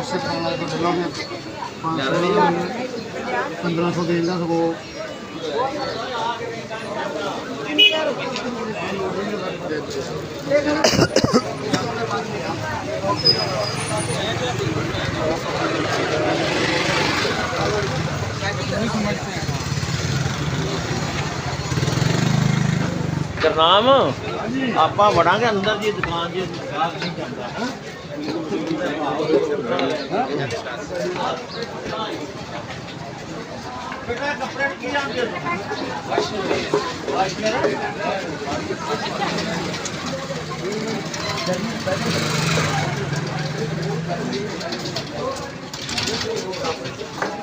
ਉਸੇ ਤਰ੍ਹਾਂ ਨਾਲ ਕੋਈ ਢਿੱਲਾ ਵੀ 1500 ਦੇ ਦਿੰਦਾ ਸਗੋਂ। ਕਰਨਾਮ ਆਪਾਂ ਵੜਾਂਗੇ ਅੰਦਰ ਜੀ ਦੁਕਾਨ ਜੀ ਗਾਹਕ ਨਹੀਂ ਜਾਂਦਾ ਹੈ। ਬੇਟਾ ਕੱਪੜੇ ਕੀ ਜਾਂਦੇ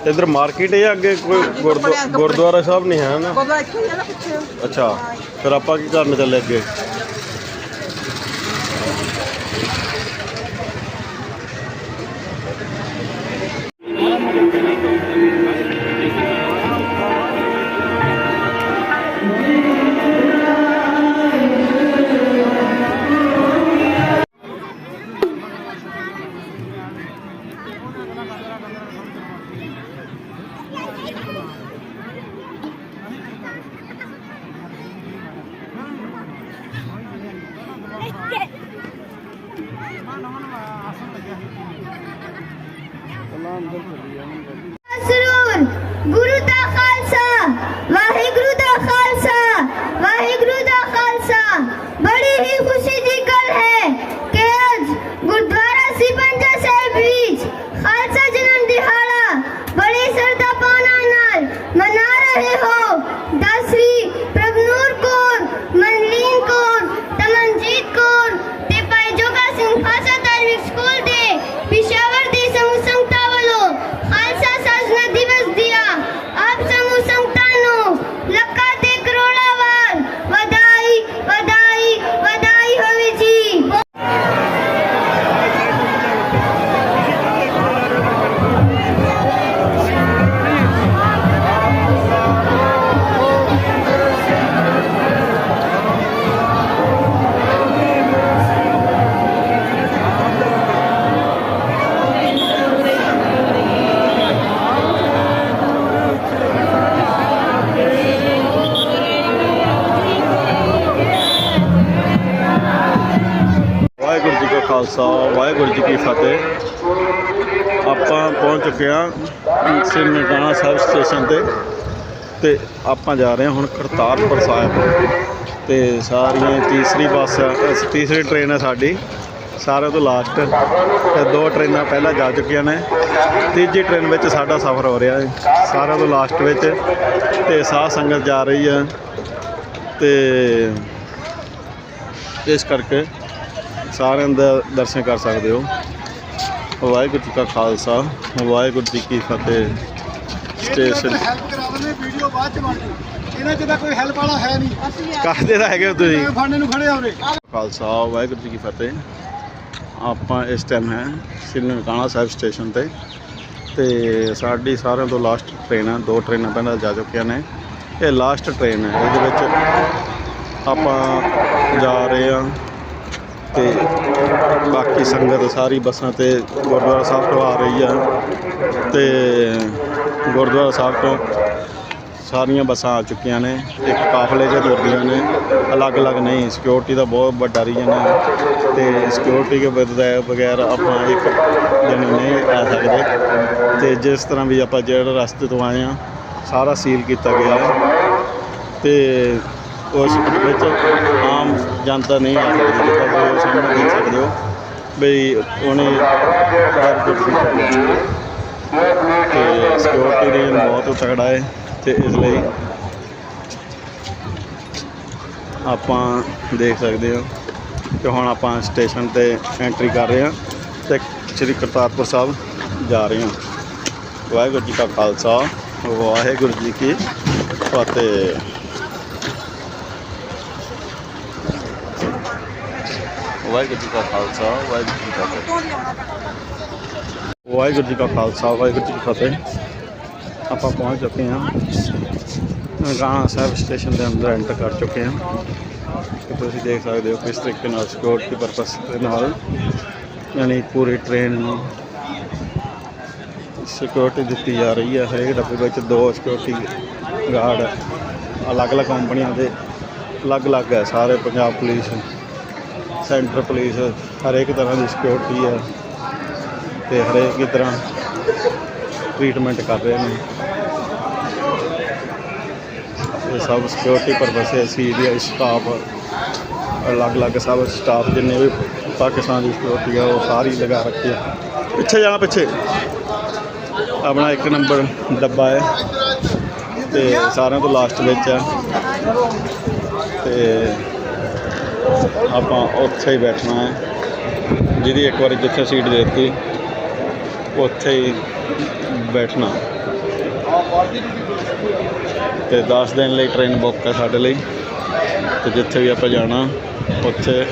ਇਧਰ ਮਾਰਕੀਟ ਹੈ ਜਾਂ ਅੱਗੇ ਕੋਈ ਗੁਰਦੁਆ- ਗੁਰਦੁਆਰਾ ਸਾਹਿਬ ਨਹੀਂ ਹੈ ਨਾ? ਕੋਦਾ ਇੱਥੇ ਹੀ ਆ ਨਾ ਪਿੱਛੇ। ਅੱਛਾ ਫਿਰ ਆਪਾਂ ਕੀ ਕਰਨ ਚੱਲੇ ਅੱਗੇ? get ਅੰਦਰ ਆਪਾਂ ਪਹੁੰਚ ਚੁੱਕੇ ਸ੍ਰੀ ਨਨਕਾਣਾ ਸਾਹਿਬ ਸਟੇਸ਼ਨ ਤੇ ਤੇ ਆਪਾਂ ਜਾ ਰਹੇ ਹਾਂ ਹੁਣ ਕਰਤਾਰਪੁਰ ਸਾਹਿਬ। ਤੇ ਸਾਰੀਆਂ ਤੀਸਰੀ ਬੱਸ ਤੀਸਰੀ ਟ੍ਰੇਨ ਹੈ ਸਾਡੀ। ਸਾਰਿਆਂ ਤੋਂ ਲਾਸਟ ਤੇ ਦੋ ਟ੍ਰੇਨਾਂ ਪਹਿਲਾਂ ਜਾ ਚੁੱਕੀਆਂ ਨੇ। ਤੀਜੀ ਟ੍ਰੇਨ ਵਿੱਚ ਸਾਡਾ ਸਫ਼ਰ ਹੋ ਰਿਹਾ ਹੈ। ਸਾਰਿਆਂ ਤੋਂ ਲਾਸਟ ਵਿੱਚ। ਤੇ ਸਾਹ ਸੰਗਤ ਜਾ ਰਹੀ ਹੈ। ਤੇ ਇਸ ਕਰਕੇ ਸਾਰਿਆਂ ਦਾ ਦਰਸ਼ਨ ਕਰ ਸਕਦੇ ਹੋ। ਵਾਹਿਗੁਰੂ ਜੀ ਕਾ ਖਾਲਸਾ ਵਾਹਿਗੁਰੂ ਜੀ ਕੀ ਫਤਿਹ। ਸਟੇਸ਼ਨ ਹੈਲਪ ਕਰਾ ਦਿੰਦੇ ਵੀਡੀਓ ਬਾਅਦ ਚ ਬਣ ਜੂ ਇਹਨਾਂ ਚ ਤਾਂ ਕੋਈ ਹੈਲਪ ਵਾਲਾ ਹੈ ਨਹੀਂ। ਆ ਕਾਹਦੇ ਦਾ ਹੈਗੇ ਹੋ ਤੁਸੀਂ? ਫਾਂਡੇ ਨੂੰ ਖੜੇ ਆਉਰੇ ਖਾਲਸਾ ਵਾਹਿਗੁਰੂ ਜੀ ਕੀ ਫਤਿਹ। ਆਪਾਂ ਇਸ ਟਾਈਮ ਹੈ ਸ੍ਰੀ ਨਨਕਾਣਾ ਸਾਹਿਬ ਸਟੇਸ਼ਨ ਤੇ। ਤੇ ਸਾਡੀ ਸਾਰਿਆਂ ਤੋਂ ਲਾਸਟ ਟ੍ਰੇਨ ਹੈ। ਦੋ ਟ੍ਰੇਨਾਂ ਪਹਿਲਾਂ ਜਾ ਚੁੱਕੀਆਂ ਨੇ। ਇਹ ਲਾਸਟ ਟ੍ਰੇਨ ਹੈ। ਇਹਦੇ ਵਿੱਚ ਆਪਾਂ ਜਾ ਰਹੇ ਹਾਂ। ਤੇ ਬਾਕੀ ਸੰਗਤ ਸਾਰੀ ਬੱਸਾਂ ਤੇ ਗੁਰਦੁਆਰਾ ਸਾਹਿਬ ਤੋਂ ਆ ਰਹੀ ਆ। ਤੇ ਗੁਰਦੁਆਰਾ ਸਾਹਿਬ ਤੋਂ ਸਾਰੀਆਂ ਬੱਸਾਂ ਆ ਚੁੱਕੀਆਂ ਨੇ। ਇੱਕ ਕਾਫਲੇ 'ਚ ਤੁਰਦੀਆਂ ਨੇ। ਅਲੱਗ-ਅਲੱਗ ਨਹੀਂ ਸਿਕਿਉਰਿਟੀ ਦਾ ਬਹੁਤ ਵੱਡਾ ਰੀਜਨ ਹੈ ਤੇ ਸਿਕਿਉਰਿਟੀ ਦੇ ਬਗੈਰ ਆਪਾਂ ਇੱਕ ਜਣੇ ਨਹੀਂ ਆ ਸਕਦੇ। ਤੇ ਜਿਸ ਤਰ੍ਹਾਂ ਵੀ ਆਪਾਂ ਜਿਹੜੇ ਰਸਤੇ ਤੋਂ ਆਏ ਆ, ਸਾਰਾ ਸੀਲ ਕੀਤਾ ਗਿਆ ਹੈ। ਤੇ ਉਸ ਵਿੱਚ ਆਮ ਜਨਤਾ ਨਹੀਂ ਆ ਸਕਦੀ ਜਿੱਦਾਂ ਤੁਸੀਂ ਸਾਹਮਣੇ ਦੇਖ ਸਕਦੇ ਹੋ, ਬਈ ਉਹਨੇ ਤੇ ਸਿਕਿਉਰਿਟੀ ਸਿਕਿਉਰਿਟੀ ਰੀਜਨ ਬਹੁਤ ਤਕੜਾ ਹੈ ਤੇ ਇਸ ਲਈ ਆਪਾਂ ਦੇਖ ਸਕਦੇ ਹੋ ਕਿ ਹੁਣ ਆਪਾਂ ਸਟੇਸ਼ਨ ਤੇ ਐਂਟਰੀ ਕਰ ਰਹੇ ਹਾਂ ਤੇ ਸ੍ਰੀ ਕਰਤਾਰਪੁਰ ਸਾਹਿਬ ਜਾ ਰਹੇ ਹਾਂ। ਵਾਹਿਗੁਰੂ ਜੀ ਕਾ ਖਾਲਸਾ, ਵਾਹਿਗੁਰੂ ਜੀ ਕੀ ਫਤਿਹ। ਵਾਹਿਗੁਰੂ ਜੀ ਕਾ ਖਾਲਸਾ, ਵਾਹਿਗੁਰੂ ਜੀ ਕੀ ਫਤਿਹ। ਵਾਹਿਗੁਰੂ ਜੀ ਕਾ ਖਾਲਸਾ, ਵਾਹਿਗੁਰੂ ਜੀ ਕੀ ਫਤਿਹ। ਆਪਾਂ ਪਹੁੰਚ ਚੁੱਕੇ ਹਾਂ। ਨਨਕਾਣਾ ਸਾਹਿਬ ਸਟੇਸ਼ਨ ਦੇ ਅੰਦਰ ਐਂਟਰ ਕਰ ਚੁੱਕੇ ਹਾਂ। ਕਿ ਤੁਸੀਂ ਦੇਖ ਸਕਦੇ ਹੋ ਕਿਸ ਤਰੀਕੇ ਨਾਲ ਸਿਕਿਉਰਿਟੀ ਪਰਪਸ ਦੇ ਨਾਲ, ਯਾਨੀ ਪੂਰੀ ਟ੍ਰੇਨ ਨੂੰ ਸਿਕਿਉਰਿਟੀ ਦਿੱਤੀ ਜਾ ਰਹੀ ਹੈ। ਹਰੇਕ ਡੱਬੇ ਵਿੱਚ ਦੋ ਸਿਕਿਉਰਿਟੀ ਗਾਰਡ ਅਲੱਗ-ਅਲੱਗ ਕੰਪਨੀਆਂ ਦੇ ਅਲੱਗ-ਅਲੱਗ ਹੈ। ਸਾਰੇ ਪੰਜਾਬ ਪੁਲਿਸ ਸੈਂਟਰ ਪੁਲਿਸ, ਹਰੇਕ ਤਰ੍ਹਾਂ ਦੀ ਸਿਕਿਉਰਿਟੀ ਹੈ ਤੇ ਹਰੇਕ ਹੀ ਤਰ੍ਹਾਂ ਟ੍ਰੀਟਮੈਂਟ ਕਰ ਰਹੇ ਨੇ। ਇਹ ਸਭ ਸਿਕਿਉਰਿਟੀ ਪਰਪਸ ਹੈ ਸੀਡੀਆਈ ਸਟਾਫ ਅਲੱਗ-ਅਲੱਗ ਸਭ ਸਟਾਫ ਜਿੰਨੇ ਵੀ ਪਾਕਿਸਤਾਨ ਦੀ ਸਿਕਿਉਰਿਟੀ ਆ ਉਹ ਸਾਰੀ ਲਗਾ ਰੱਖੀ ਆ ਪਿੱਛੇ ਜਾਣਾ, ਪਿੱਛੇ। ਆਪਣਾ ਇੱਕ ਨੰਬਰ ਡੱਬਾ ਹੈ ਤੇ ਸਾਰਿਆਂ ਤੋਂ ਲਾਸਟ ਵਿੱਚ ਹੈ। ਤੇ ਆਪਾਂ ਉੱਥੇ ਹੀ ਬੈਠਣਾ ਹੈ। ਜਿਹਦੀ ਇੱਕ ਵਾਰੀ ਜਿੱਥੇ ਸੀਟ ਦੇ ਦਿੱਤੀ, ਉੱਥੇ ਹੀ ਬੈਠਣਾ। ਤੇ 10 ਦਿਨ ਲਈ ਟ੍ਰੇਨ ਬੁੱਕ ਹੈ ਸਾਡੇ ਲਈ। ਤੇ ਜਿੱਥੇ ਵੀ ਆਪਾਂ ਜਾਣਾ, ਉੱਥੇ।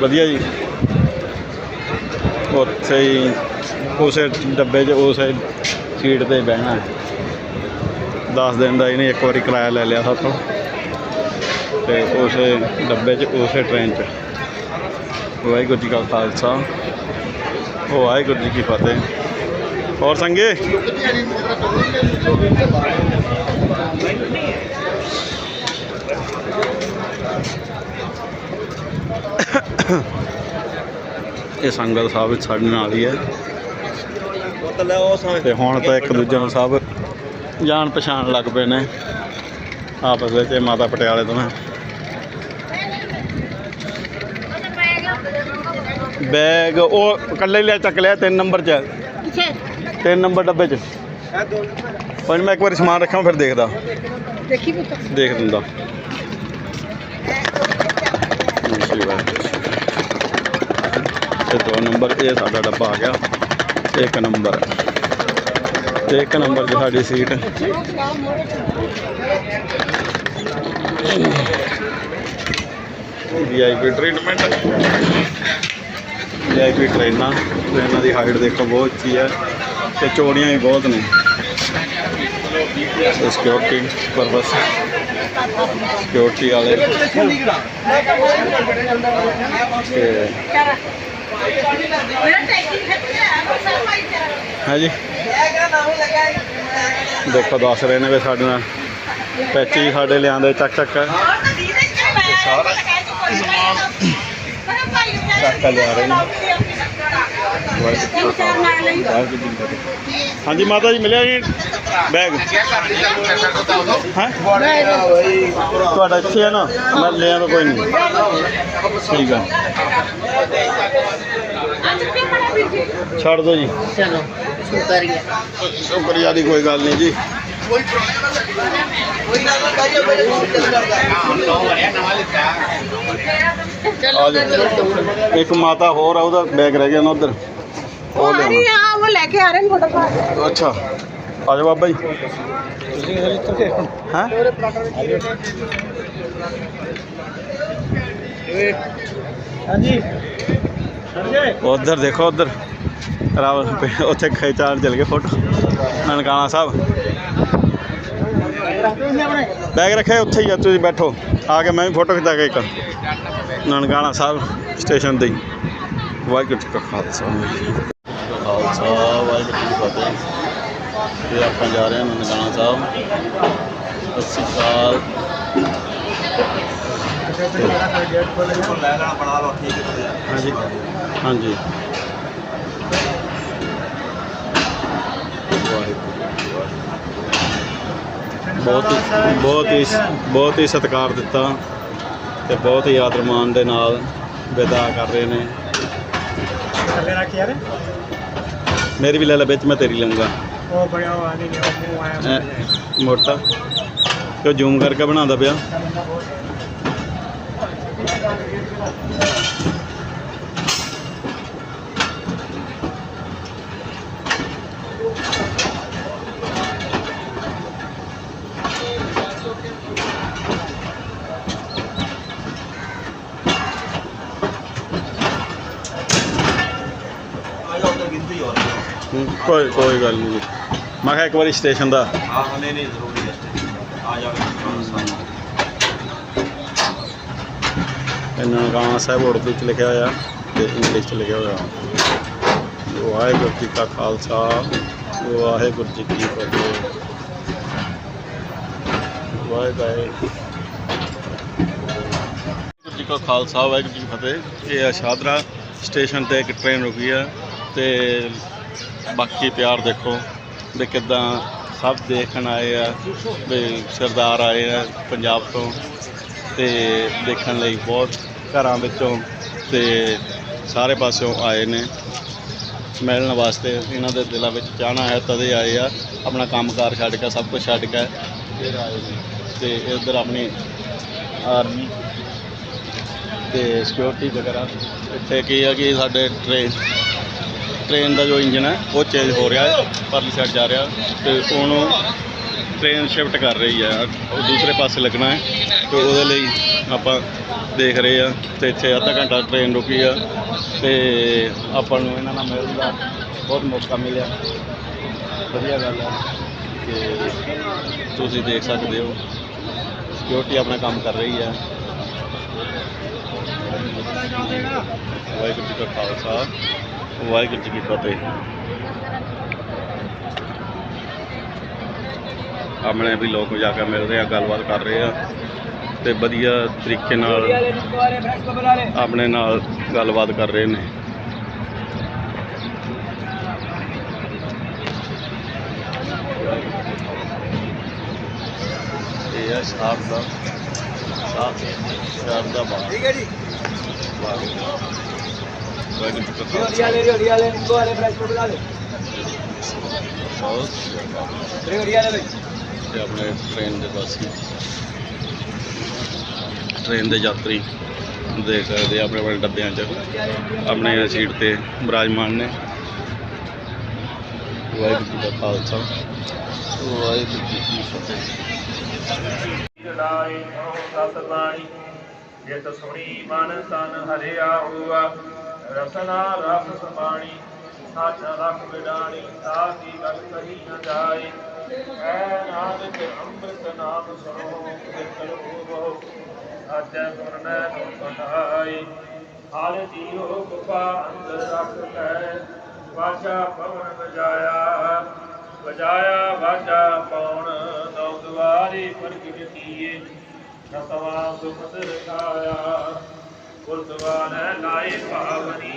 ਵਧੀਆ ਜੀ। ਉੱਥੇ ਹੀ ਉਸੇ ਡੱਬੇ 'ਚ ਉਸੇ ਸੀਟ ਤੇ ਬਹਿਣਾ 10 ਦਿਨ ਦਾ ਇਹਨੇ ਇੱਕ ਵਾਰੀ ਕਿਰਾਇਆ ਲੈ ਲਿਆ ਸਾਥੋਂ ਤੇ ਉਸੇ ਡੱਬੇ 'ਚ, ਉਸੇ ਟ੍ਰੇਨ 'ਚ। ਵਾਹਿਗੁਰੂ ਜੀ ਕਾ ਖਾਲਸਾ। ਵਾਹਿਗੁਰੂ ਜੀ ਕੀ ਫਤਿਹ। ਹੋਰ ਸੰਗੇ? ਇਹ ਸੰਗਤ ਸਾਹਿਬ ਸਾਡੇ ਨਾਲ ਹੀ ਹੈ। ਤੇ ਹੁਣ ਤਾਂ ਇੱਕ ਦੂਜੇ ਨੂੰ ਸਭ ਜਾਣ ਪਛਾਣ ਲੱਗ ਪਏ ਨੇ। ਆਪਸ ਵਿੱਚ ਮਾਤਾ ਪਟਿਆਲੇ ਤੋਂ ਬੈਗ ਉਹ ਇਕੱਲੇ ਹੀ ਲਿਆ ਚੱਕ ਲਿਆ ਤਿੰਨ ਨੰਬਰ 'ਚ। ਤਿੰਨ ਨੰਬਰ ਡੱਬੇ 'ਚ। ਪਰ ਮੈਂ ਇੱਕ ਵਾਰੀ ਸਮਾਨ ਰੱਖਾਂ ਫਿਰ ਦੇਖਦਾ। ਦੇਖੀ ਪੁੱਤ। ਦੇਖ ਦਿੰਦਾ। ਇਹ ਦੋ ਨੰਬਰ ਇਹ ਸਾਡਾ ਡੱਬਾ ਆ ਗਿਆ। ਇੱਕ ਨੰਬਰ। ਤੇ ਇੱਕ ਨੰਬਰ 'ਚ ਸਾਡੀ ਸੀਟ। ਵੀਆਈਪੀ ਟ੍ਰੀਟਮੈਂਟ ਵੀਆਈਪੀ ਟ੍ਰੇਨਾਂ ਟ੍ਰੇਨਾਂ ਦੀ ਹਾਈਟ ਦੇਖੋ ਬਹੁਤ ਉੱਚੀ ਹੈ ਤੇ ਚੌੜੀਆਂ ਵੀ ਬਹੁਤ ਨੇ। ਸਿਕਿਉਰਿਟੀ ਪਰਪਸ ਸਿਕਿਉਰਿਟੀ ਵਾਲੇ। ਤੇ ਹਾਂਜੀ। ਦੇਖੋ ਦੱਸ ਰਹੇ ਨੇ ਵੀ ਸਾਡੇ ਨਾਲ ਪੈਚੀ ਸਾਡੇ ਲਿਆਂਦੇ ਚੱਕ ਚੱਕ। ਚੱਕ ਲਿਆ ਰਹੇ ਨੇ ਵਾਹਿਗੁਰੂ ਜੀ। ਹਾਂਜੀ ਮਾਤਾ ਜੀ ਮਿਲਿਆ ਜੀ ਬੈਗ ਹੈ ਤੁਹਾਡਾ ਇੱਥੇ ਹੈ ਨਾ ਮੈਂ ਲਿਆ ਤਾਂ ਕੋਈ ਨਹੀਂ ਠੀਕ ਆ ਛੱਡ ਦਿਓ ਜੀ ਚਲੋ ਸ਼ੁਕਰੀਆ ਸ਼ੁਕਰੀਆ ਦੀ ਕੋਈ ਗੱਲ ਨਹੀਂ ਜੀ ਆ ਜਾਓ। ਇੱਕ ਮਾਤਾ ਹੋਰ ਆ ਉਹਦਾ ਬੈਗ ਰਹਿ ਗਿਆ ਨਾ ਉਧਰ। ਉਹ ਲੈ ਕੇ ਆ ਰਹੇ ਨੇ ਫੋਟੋ ਅੱਛਾ। ਆ ਜਾਓ ਬਾਬਾ ਜੀ। ਤੁਸੀਂ ਹੈ? ਹਾਂਜੀ। ਉਧਰ ਦੇਖੋ ਉਧਰ। ਰਾਵਲ ਉੱਥੇ ਖਿਚਾਣ ਚਲ ਗਏ ਫੋਟੋ। ਨਨਕਾਣਾ ਸਾਹਿਬ। ਬੈਗ ਰੱਖਿਆ ਉੱਥੇ ਹੀ ਆ ਤੁਸੀਂ ਬੈਠੋ। ਆ ਕੇ ਮੈਂ ਵੀ ਫੋਟੋ ਖਿਚਾ ਕੇ ਇੱਕ। ਨਨਕਾਣਾ ਸਾਹਿਬ ਸਟੇਸ਼ਨ ਤੇ ਹੀ। ਵਾਹਿਗੁਰੂ ਜੀ ਕਾ ਖਾਲਸਾ। ਵਾਹਿਗੁਰੂ ਜੀ ਕੀ ਖਾਲਸਾ ਵਾਹਿਗੁਰੂ ਜੀ ਕੀ ਫਤਿਹ। ਤੇ ਆਪਾਂ ਜਾ ਰਹੇ ਹਾਂ ਨਨਕਾਣਾ ਸਾਹਿਬ। ਸਤਿ ਸ਼੍ਰੀ ਅਕਾਲ ਹਾਂਜੀ। ਹਾਂਜੀ ਵਾਹਿਗੁਰੂ ਬਹੁਤ ਹੀ ਬਹੁਤ ਹੀ ਬਹੁਤ ਹੀ ਸਤਿਕਾਰ ਦਿੱਤਾ ਤੇ ਬਹੁਤ ਹੀ ਆਦਰ ਮਾਣ ਦੇ ਨਾਲ ਵਿਦਾ ਕਰ ਰਹੇ ਨੇ। ਥੱਲੇ ਰੱਖ ਯਾਰ ਮੇਰੀ ਵੀ ਲੈ ਲੈ ਵਿੱਚ ਮੈਂ ਤੇਰੀ ਲਵਾਂਗਾ ਉਹ ਬੜਿਆ ਹੋਆ ਨਹੀਂ ਮੋਟਾ। ਕਿਉਂ ਜ਼ੂਮ ਕਰਕੇ ਬਣਾਉਂਦਾ ਪਿਆ ਆ ਜਾ ਉਧਰ ਗਿਣਤੀ ਹੋ ਰਹੀ ਹੈ ਹੂੰ, ਕੋਈ ਕੋਈ ਗੱਲ ਨਹੀਂ ਜੀ। ਮੈਂ ਕਿਹਾ ਇੱਕ ਵਾਰੀ ਸਟੇਸ਼ਨ ਦਾ। ਆ ਹਨੇ ਨਹੀਂ ਜ਼ਰੂਰੀ ਹੈ ਆ ਜਾ ਇਹਨਾਂ ਨਨਕਾਣਾ ਸਾਹਿਬ ਉਰਦੂ ਚ ਲਿਖਿਆ ਹੋਇਆ ਤੇ ਇੰਗਲਿਸ਼ ਚ ਲਿਖਿਆ ਹੋਇਆ। ਵਾਹਿਗੁਰੂ ਜੀ ਕਾ ਖਾਲਸਾ ਵਾਹਿਗੁਰੂ ਜੀ ਕੀ ਫਤਿਹ। ਵਾਹਿਗੁਰੂ ਜੀ ਕਾ ਖਾਲਸਾ ਵਾਹਿਗੁਰੂ ਜੀ ਕੀ ਫਤਿਹ। ਇਹ ਆ ਸ਼ਾਦਰਾ ਸਟੇਸ਼ਨ ਤੇ ਇੱਕ ਟ੍ਰੇਨ ਰੁਕੀ ਆ ਤੇ ਬਾਕੀ ਪਿਆਰ ਦੇਖੋ ਵੀ ਕਿਦਾਂ ਸਭ ਦੇਖਣ ਆਏ ਆ, ਵੀ ਸਰਦਾਰ ਆਏ ਆ ਪੰਜਾਬ ਤੋਂ ਤੇ ਦੇਖਣ ਲਈ ਬਹੁਤ ਘਰਾਂ ਵਿੱਚੋਂ ਤੇ ਸਾਰੇ ਪਾਸਿਓਂ ਆਏ ਨੇ। ਮਿਲਣ ਵਾਸਤੇ ਇਹਨਾਂ ਦੇ ਦਿਲਾਂ ਵਿੱਚ ਚਾਹਨਾ ਹੈ, ਤਦੇ ਆਏ ਆ। ਆਪਣਾ ਕੰਮਕਾਰ ਛੱਡ ਕੇ, ਸਭ ਕੁਝ ਛੱਡ ਕੇ ਫਿਰ ਆਏ ਨੇ ਤੇ ਇੱਧਰ ਆਪਣੀ ਆਰਮੀ ਤੇ ਸਿਕਿਉਰਿਟੀ ਵਗੈਰਾ ਇੱਥੇ ਕੀ ਆ ਕਿ ਸਾਡੇ ਟ੍ਰੇਨ ਟ੍ਰੇਨ ਦਾ ਜੋ ਇੰਜਨ ਹੈ, ਉਹ ਚੇਂਜ ਹੋ ਰਿਹਾ ਹੈ, ਪਰਲੀ ਸਾਈਡ ਜਾ ਰਿਹਾ ਤੇ ਉਹਨੂੰ ਟ੍ਰੇਨ ਸ਼ਿਫਟ ਕਰ ਰਹੀ ਹੈ। ਉਹ ਦੂਸਰੇ ਪਾਸੇ ਲੱਗਣਾ ਹੈ ਤੇ ਉਹਦੇ ਲਈ ਆਪਾਂ ਦੇਖ ਰਹੇ ਆ ਤੇ ਇੱਥੇ ਅੱਧਾ ਘੰਟਾ ਟ੍ਰੇਨ ਰੁਕੀ ਆ ਤੇ ਆਪਾਂ ਨੂੰ ਇਹਨਾਂ ਨਾਲ ਮਿਲਣ ਦਾ ਬਹੁਤ ਮੌਕਾ ਮਿਲਿਆ। ਵਧੀਆ ਗੱਲ ਹੈ ਕਿ ਤੁਸੀਂ ਦੇਖ ਸਕਦੇ ਹੋ ਸਿਕਿਉਰਿਟੀ ਆਪਣਾ ਕੰਮ ਕਰ ਰਹੀ ਹੈ। ਵਾਹਿਗੁਰੂ ਜੀ ਕਾ ਖਾਲਸਾ। ਵਾਹਿਗੁਰੂ ਜੀ ਕੀ ਫਤਿਹ। ਆਪਣੇ ਵੀ ਲੋਕ ਜਾ ਕੇ ਮਿਲ ਰਹੇ ਆ ਗੱਲਬਾਤ ਕਰ ਰਹੇ ਆ ਤੇ ਵਧੀਆ ਤਰੀਕੇ ਨਾਲ ਆਪਣੇ ਨਾਲ ਗੱਲਬਾਤ ਕਰ ਰਹੇ ਨੇ। ਇਹ ਹੈ ਸ਼ਾਰ ਦਾ ਸ਼ਾਰ ਦਾ ਬਾਗ ਠੀਕ ਹੈ ਜੀ। ਵਾਹਿਗੁਰੂ ਜੀ ਕਾ ਖਾਲਸਾ ਬਹੁਤ ਤੇ ਆਪਣੇ ਟ੍ਰੇਨ ਦੇ ਵਾਸੀ ਟ੍ਰੇਨ ਦੇ ਯਾਤਰੀ ਦੇਖ ਸਕਦੇ ਆ ਆਪਣੇ ਆਪਣੇ ਡੱਬਿਆਂ 'ਚ। ਆਪਣੇ ਸੀਟ ਤੇ ਬਿਰਾਜਮਾਨ ਨੇ। ਵਾਹਿਗੁਰੂ ਜੀ ਦਾ ਖਾਲਸਾ। ਵਾਹਿਗੁਰੂ ਜੀ ਕੀ ਫਤਿਹ। ਨੋ ਦਸ ਬਾਣੀ ਜਿਤ ਸੁਣੀ ਮਨ ਤਨ ਹਰਿਆ ਹੋਆ। ਰਸਨਾ ਰਸ ਸਮਾਣੀ, ਸੱਚ ਰਖ ਬਿਡਾਣੀ ਸਾਥੀ ਗੱਲ ਕਹੀ ਨ ਜਾਏ। ਐ ਨਾਨਕ ਅੰਮ੍ਰਿਤ ਨਾਮ ਸੁਣੋ ਕਿਰਤਨ ਹੋਵੋ ਆਜੈ ਸੁਣਨੈ ਨੋ ਪਠਾਈ ਹਾਲ ਜੀਓ ਗੁਪਾ ਅੰਦਰ ਰੱਖ ਕੈ ਵਾਚਾ ਪਵਨ ਵਜਾਇਆ। ਵਜਾਇਆ ਵਾਜਾ ਪੌਣ ਨੌ ਦੁਆਰੇ ਪ੍ਰਗਟ ਕੀਏ। ਨਤਵਾ ਸੁਖ ਰਖਾਇਆ ਗੁਰਦੁਆਰੇ ਲਾਏ ਭਾਵਨੀ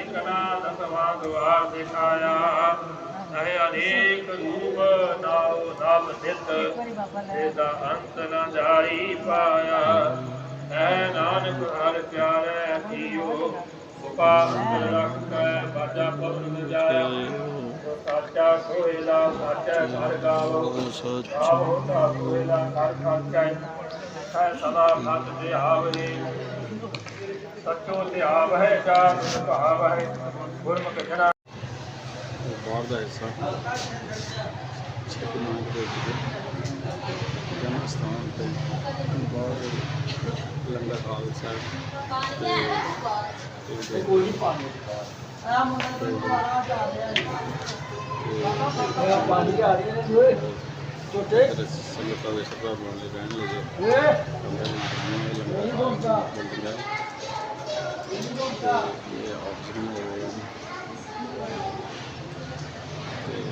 ਇਕਨਾ ਦਸਵਾ ਦੁਆਰ ਦਿਖਾਇਆ। ਨਹਿ ਅਨੇਕ ਰੂਪ ਨਾਉ ਨਵ ਨਿਤ, ਇਹਦਾ ਅੰਤ ਨ ਜਾਈ ਪਾਇਆ। ਐ ਨਾਨਕ ਹਰ ਪਿਆਰੇ ਜੀਓ ਉਪਾ ਅੰਦਰ ਰੱਖ ਕੇ ਬਾਜਾ ਪਵਨ ਜਾਇਆ। ਸਾਚਾ ਕੋਇਲਾ ਸਾਚਾ ਘਰ ਗਾਵੋ ਆਵੋ ਕੋਇਲਾ ਘਰ ਖਾਚੈ ਸਦਾ ਮਤ ਤੇ ਆਵਰੇ। ਸੱਚੋ ਤੇ ਆਵ ਹੈ ਚਾਰ ਭਾਵ ਹੈ ਗੁਰਮੁਖ ਜਨਾ। ਬਾਹਰ ਦਾ ਹਿੱਸਾ। ਛੇਕ ਨਾਮ ਦੇ ਜਨਮ ਸਥਾਨ ਤੇ ਬਾਹਰ ਲੰਗਰ ਹਾਲ ਸਾਹਿਬ ਤੇ ਕੋਈ ਪਾਣੀ ਆ ਮੁੰਡਾ ਤੋਂ ਦੁਬਾਰਾ ਜਾ ਰਿਹਾ ਪਾਣੀ ਆ ਰਹੀ ਹੈ ਓਏ। ਛੋਟੇ। ਸੰਗਤਾਂ ਦੇ ਸਭਾ ਬਣ ਲੈ ਰਹਿਣ ਲੱਗੇ। ਓਏ ਨਹੀਂ ਬੋਲਦਾ ਇਹ ਆਫਰਨ ਹੋ ਰਿਹਾ ਤੇ